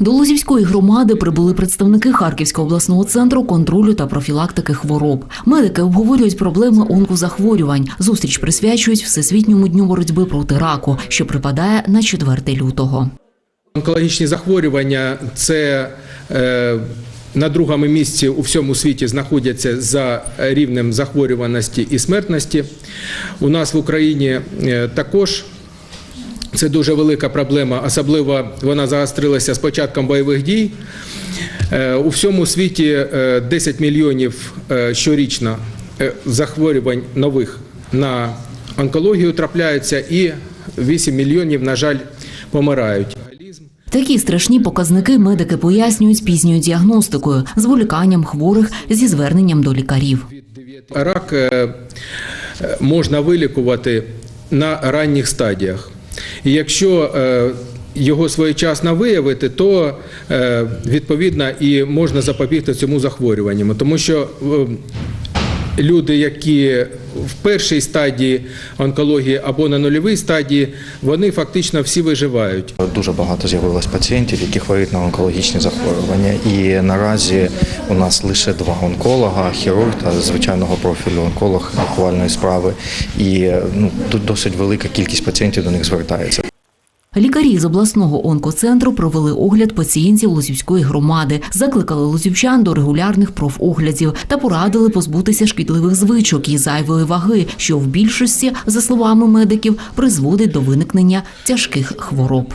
До Лозівської громади прибули представники Харківського обласного центру контролю та профілактики хвороб. Медики обговорюють проблеми онкозахворювань. Зустріч присвячують Всесвітньому дню боротьби проти раку, що припадає на 4 лютого. Онкологічні захворювання це е, на другому місці у всьому світі знаходяться за рівнем захворюваності і смертності. У нас в Україні е, також це дуже велика проблема, особливо вона загострилася з початком бойових дій. Е, У всьому світі е, 10 мільйонів е, щорічно е, захворювань нових на онкологію трапляються і 8 мільйонів, на жаль, помирають. Такі страшні показники медики пояснюють з пізньою діагностикою, зволіканням хворих зі зверненням до лікарів. Рак е, е, можна вилікувати на ранніх стадіях. І якщо е, його своєчасно виявити, то е, відповідно і можна запобігти цьому захворюванню. Тому що е, люди, які в першій стадії онкології або на нульовій стадії, вони фактично всі виживають. Дуже багато з'явилось пацієнтів, які хворіють на онкологічні захворювання. І наразі у нас лише два онколога, хірург та звичайного профілю онколог лікувальної справи. І ну, тут досить велика кількість пацієнтів до них звертається. Лікарі з обласного онкоцентру провели огляд пацієнтів Лозівської громади, закликали лозівчан до регулярних профоглядів та порадили позбутися шкідливих звичок і зайвої ваги, що в більшості, за словами медиків, призводить до виникнення тяжких хвороб.